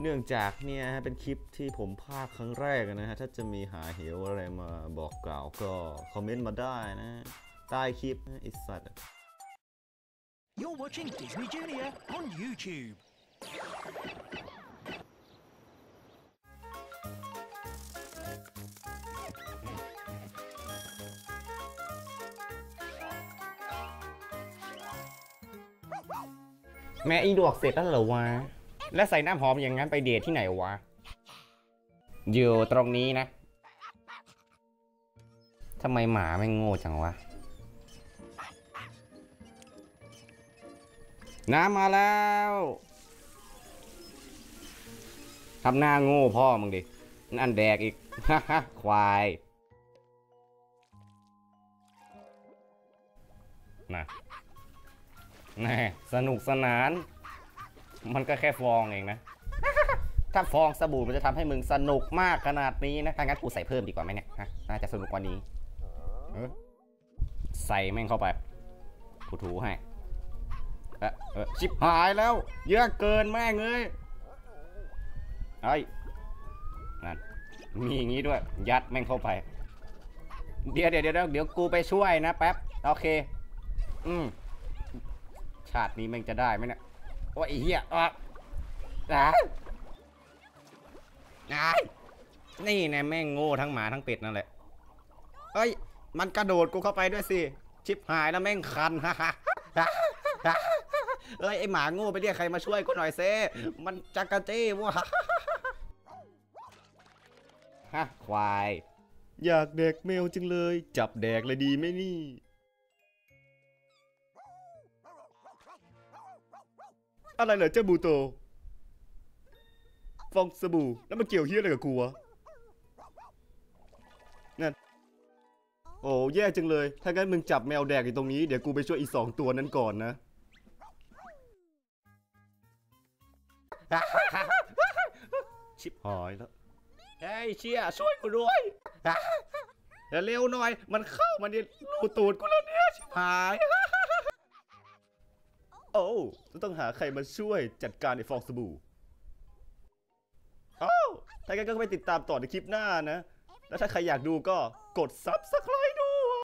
เนื่องจากเนี่ยฮะเป็นคลิปที่ผมภาคครั้งแรกนะฮะถ้าจะมีหาเหวอะไรมาบอกกล่าวก็คอมเมนต์มาได้นะใต้คลิปนะไอิสัตว์ You're watching Disney Junior on YouTube. แม่อีดวกเสร็จแล้วเหรอวะ แล้วใส่น้ำหอมอย่างนั้นไปเดทที่ไหนวะ อยู่ตรงนี้นะทำไมหมาไม่งโง่จังวะ น้ำมาแล้วทำหน้าโง่พ่อมึงดิ นั่นแดกอีก ควายนะแน่สนุกสนาน มันก็แค่ฟองเองนะ ถ้าฟองสบู่มันจะทำให้มึงสนุกมากขนาดนี้นะ ถ้างั้นกูใส่เพิ่มดีกว่าไหมเนี่ยฮะน่าจะสนุกกว่านี้เออใส่แม่งเข้าไป กูถูให้เอะเอชิบหายแล้ว เยอะเกินแม่งเลยไอ้นั่นมีอย่างนี้ด้วย ยัดแม่งเข้าไป เดี๋ยวเดี๋ยวเดี๋ยวเดี๋ยวกูไปช่วยนะแป๊บ โอเค อืม ชาตินี้แม่งจะได้ไหมเนี่ย โอ้ยไอ้เหี้ยอะอะอะนี่นะแม่งโง่ทั้งหมาทั้งเป็ดนั่นแหละเอ้ย มันกระโดดกูเข้าไปด้วยสิ ชิบหายแล้วแม่งคันฮ่าฮ่าเอ้ยไอหมาโง่ไปเรียกใครมาช่วยกูหน่อยเซมันจักรจี้วะฮะควาย อยากแดกแมวจังเลย จับแดกเลยดีไหมนี่ อะไรเหรอเจ้าบูโต ฟองสบู่ แล้วมันเกี่ยวเฮียอะไรกับกูวะนั่นโอ้แย่จังเลย ถ้างั้นมึงจับแมวแดกอยู่ตรงนี้ เดี๋ยวกูไปช่วยอีกสองตัวนั้นก่อนนะชิบหายแล้วเฮ้ยเชียช่วยกูด้วยเร็วๆหน่อย มันเข้ามาในรูตูดกูแล้วเนี่ยชิบหาย โอ้ต้องหาใครมาช่วยจัดการไอ้ฟองสบู่โอ้าถ้างั้นก็ไปติดตามต่อในคลิปหน้านะ แล้วถ้าใครอยากดูก็กดซับสไคร์